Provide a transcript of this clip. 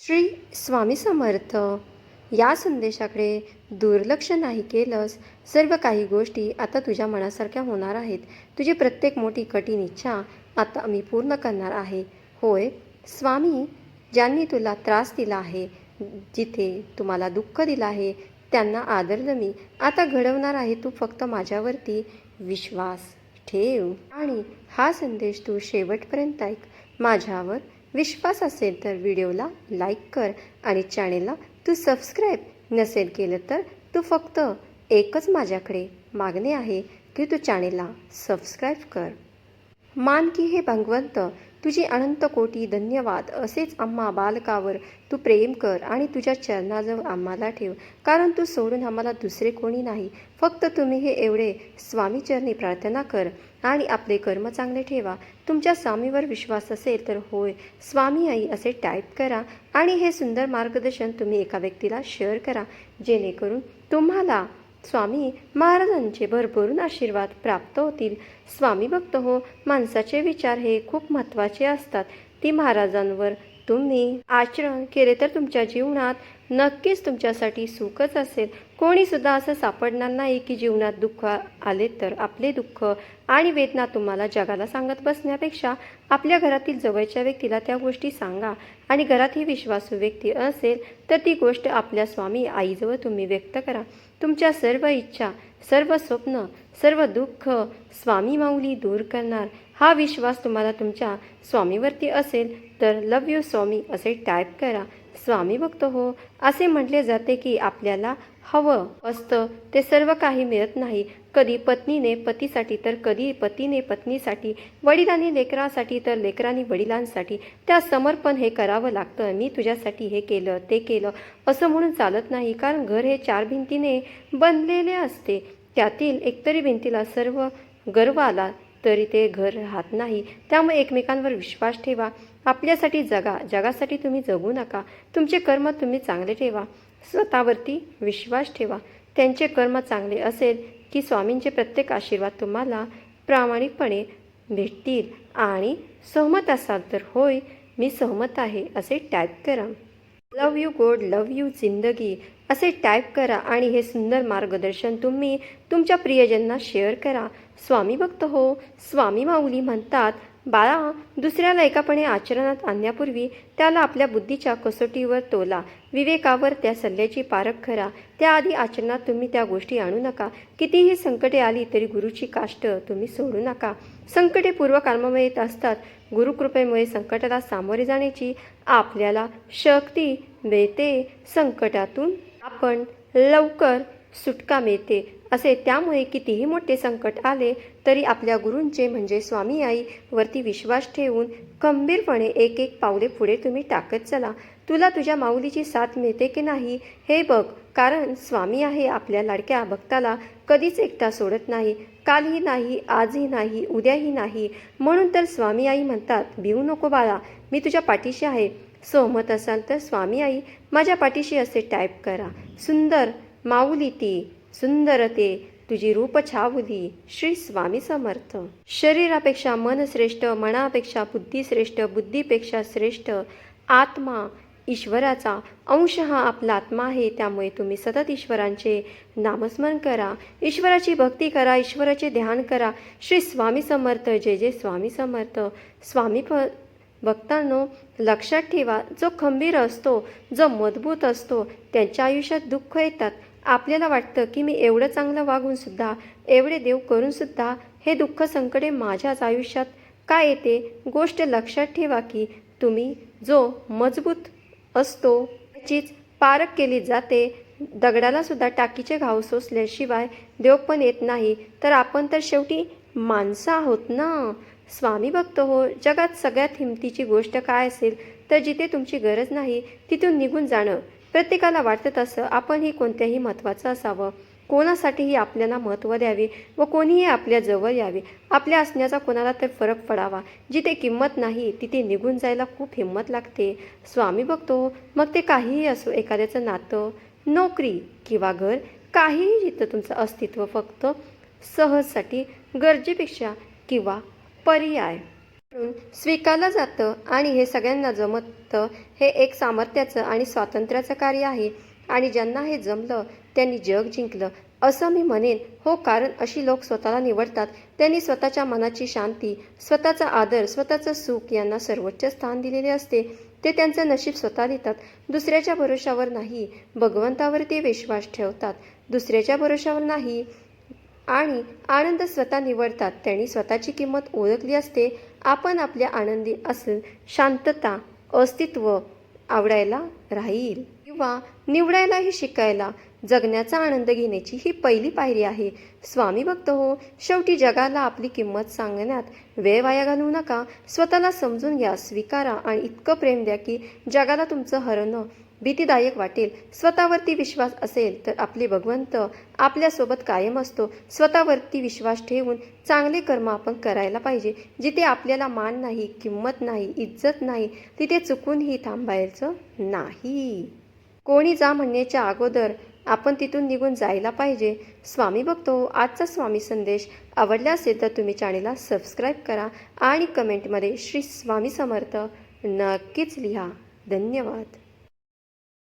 श्री स्वामी समर्थ या संदेशाकडे दुर्लक्ष नाही केलंस. सर्व काही गोष्टी आता तुझ्या मनासारख्या होणार आहेत. तुझी प्रत्येक मोठी कठीण इच्छा आता मी पूर्ण करणार आहे. होय स्वामी ज्यांनी तुला त्रास दिला आहे जिथे तुम्हाला दुःख दिलं आहे त्यांना आदरलं मी. आता घडवणार आहे तू फक्त माझ्यावरती विश्वास ठेव. आणि हा संदेश तू शेवटपर्यंत ऐक. माझ्यावर विश्वास असेल तर व्हिडिओला लाईक कर आणि चॅनेलला तू सबस्क्राईब नसेल केलं तर तू फक्त एकच माझ्याकडे मागणे आहे की तू चॅनेलला सबस्क्राईब कर. मान की हे भगवंत तुझी अनंत कोटी धन्यवाद. असेच आम्हा बालकावर तू प्रेम कर आणि तुझ्या चरणाजवळ आम्हाला ठेव. कारण तू सोडून आम्हाला दुसरे कोणी नाही. फक्त तुम्ही हे एवढे स्वामीचरणी प्रार्थना कर आणि आपले कर्म चांगले ठेवा. तुमच्या स्वामीवर विश्वास असेल तर होय. स्वामी आई असे टाईप करा आणि हे सुंदर मार्गदर्शन तुम्ही एका व्यक्तीला शेअर करा. जेणेकरून तुम्हाला स्वामी महाराजांचे भरभरून आशीर्वाद प्राप्त होतील. स्वामी भक्त हो माणसाचे विचार हे खूप महत्त्वाचे असतात. ती महाराजांवर तुम्ही आचरण केले तर तुमच्या जीवनात नक्कीच तुमच्यासाठी सुखच असेल. कोणीसुद्धा असं सापडणार नाही की जीवनात दुःख आले तर आपले दुःख आणि वेदना तुम्हाला जगाला सांगत बसण्यापेक्षा आपल्या घरातील जवळच्या व्यक्तीला त्या गोष्टी सांगा. आणि घरात ही विश्वासू व्यक्ती असेल तर ती गोष्ट आपल्या स्वामी आईजवळ तुम्ही व्यक्त करा. तुमच्या सर्व इच्छा सर्व स्वप्न सर्व दुःख स्वामी माऊली दूर करणार. हा विश्वास तुम्हाला तुमच्या स्वामीवरती असेल तर लव यू स्वामी असे टाईप करा. स्वामी भक्त हो. असे म्हटले जाते की आपल्याला हवं असतं ते सर्व काही मिळत नाही. कधी पत्नीने पतीसाठी तर कधी पतीने पत्नीसाठी वडिलांनी लेकरासाठी तर लेकरांनी वडिलांसाठी. त्या समर्पण हे करावं लागतं. मी तुझ्यासाठी हे केलं ते केलं असं म्हणून चालत नाही. कारण घर हे चार भिंतीने बनलेले असते. त्यातील एकतरी भिंतीला सर्व गर्व आला तरी ते घर राहत नाही. त्यामुळे एकमेकांवर विश्वास ठेवा. आपल्यासाठी जगा. जगासाठी तुम्ही जगू नका. तुमचे कर्म तुम्ही चांगले ठेवा. स्वतःवरती विश्वास ठेवा. त्यांचे कर्म चांगले असेल की स्वामींचे प्रत्येक आशीर्वाद तुम्हाला प्रामाणिकपणे भेटतील आणि सहमत असाल तर होय मी सहमत आहे असे टाईप करा. लव यू गोड लव यू जिंदगी असे टाईप करा आणि हे सुंदर मार्गदर्शन तुम्ही तुमच्या प्रियजनांना शेअर करा. स्वामी भक्त हो स्वामी माऊली म्हणतात बाळा दुसऱ्याला एकापणे आचरणात आणण्यापूर्वी त्याला आपल्या बुद्धीच्या कसोटीवर तोला. विवेकावर त्या सल्ल्याची पारख करा. त्याआधी आचरणात तुम्ही त्या गोष्टी आणू नका. कितीही संकटे आली तरी गुरुची काष्ट तुम्ही सोडू नका. संकटे पूर्वकर्मामुळे येत असतात. गुरुकृपेमुळे संकटाला सामोरे जाण्याची आपल्याला शक्ती मिळते. संकटातून आपण लवकर सुटका मिळते. असे त्यामुळे कितीही मोठे संकट आले तरी आपल्या गुरूंचे म्हणजे स्वामी आई वरती विश्वास ठेवून खंबीरपणे एक एक पावले पुढे तुम्ही टाकत चला. तुला तुझ्या माऊलीची साथ मिळते की नाही? हे बघ कारण स्वामी आहे आपल्या लाडक्या भक्ताला कधीच एकटा सोडत नाही. कालही नाही आजही नाही उद्याही नाही. म्हणून तर स्वामी आई म्हणतात भिवू नको बाळा मी तुझ्या पाठीशी आहे. सहमत असाल तर स्वामी आई माझ्या पाठीशी असे टाईप करा. सुंदर माऊली ती सुंदर ते तुझी रूप छावुधी श्री स्वामी समर्थ. शरीरापेक्षा मन श्रेष्ठ मनापेक्षा बुद्धी श्रेष्ठ बुद्धीपेक्षा श्रेष्ठ आत्मा ईश्वराचा अंश हा आपला आत्मा आहे त्यामुळे तुम्ही सतत ईश्वरांचे नामस्मरण करा ईश्वराची भक्ती करा ईश्वराचे ध्यान करा. श्री स्वामी समर्थ जय जय स्वामी समर्थ. स्वामी प भक्तांनो लक्षात ठेवा जो खंबीर असतो जो मजबूत असतो त्यांच्या आयुष्यात दुःख येतात. आपल्याला वाटतं की मी एवढं चांगलं वागून सुद्धा एवढे देव करून सुद्धा हे दुःख संकटे माझ्याच आयुष्यात का येते? गोष्ट लक्षात ठेवा की तुम्ही जो मजबूत असतो त्याचीच पारख केली जाते. दगडाला सुद्धा टाकीचे घाव सोसल्याशिवाय देव पण येत नाही. तर आपण तर शेवटी माणसं आहोत ना? स्वामी भक्त हो जगात सगळ्यात हिमतीची गोष्ट काय असेल? तर जिथे तुमची गरज नाही तिथून निघून जाणं. प्रत्येकाला वाटतं तसं. आपणही कोणत्याही महत्त्वाचं असावं. कोणासाठीही आपल्याला महत्त्व द्यावे व कोणीही आपल्या जवळ यावे. आपल्या असण्याचा कोणाला तर फरक पडावा. जिथे किंमत नाही तिथे निघून जायला खूप हिंमत लागते. स्वामी बघतो मग ते काहीही असो एखाद्याचं नातं नोकरी किंवा घर काहीही जिथं तुमचं अस्तित्व फक्त सहजसाठी गरजेपेक्षा किंवा पर्याय. स्वीकारलं जातं आणि हे सगळ्यांना जमतं हे एक सामर्थ्याचं आणि स्वातंत्र्याचं कार्य आहे. आणि ज्यांना हे जमलं त्यांनी जग जिंकलं असं मी म्हणेन. हो कारण अशी लोक स्वतःला निवडतात. त्यांनी स्वतःच्या मनाची शांती स्वतःचा आदर स्वतःचं सुख यांना सर्वोच्च स्थान दिलेले असते. ते त्यांचं नशीब स्वतः देतात. दुसऱ्याच्या भरोशावर नाही भगवंतावर ते विश्वास ठेवतात. दुसऱ्याच्या भरोशावर नाही आणि आनंद स्वतः निवडतात. त्यांनी स्वतःची किंमत ओळखली असते. आपण आपल्या आनंदी असेल शांतता अस्तित्व आवडायला राहील. किंवा निवडायलाही शिकायला जगण्याचा आनंद घेण्याची ही पहिली पायरी आहे. स्वामी भक्त हो शेवटी जगाला आपली किंमत सांगण्यात वेळ वाया घालवू नका. स्वतःला समजून घ्या स्वीकारा आणि इतकं प्रेम द्या की जगाला तुमचं हरणं भीतीदायक वाटेल. स्वतःवरती विश्वास असेल तर आपले भगवंत आपल्यासोबत कायम असतो. स्वतःवरती विश्वास ठेवून चांगले कर्म आपण करायला पाहिजे. जिथे आपल्याला मान नाही किंमत नाही इज्जत नाही तिथे चुकूनही थांबायचं नाही. कोणी जा म्हणण्याच्या अगोदर आपण तिथून निघून जायला पाहिजे. स्वामी बघतो हो, आजचा स्वामी संदेश आवडला असेल तर तुम्ही चॅनेलला सबस्क्राईब करा आणि कमेंटमध्ये श्री स्वामी समर्थ नक्कीच लिहा. धन्यवाद.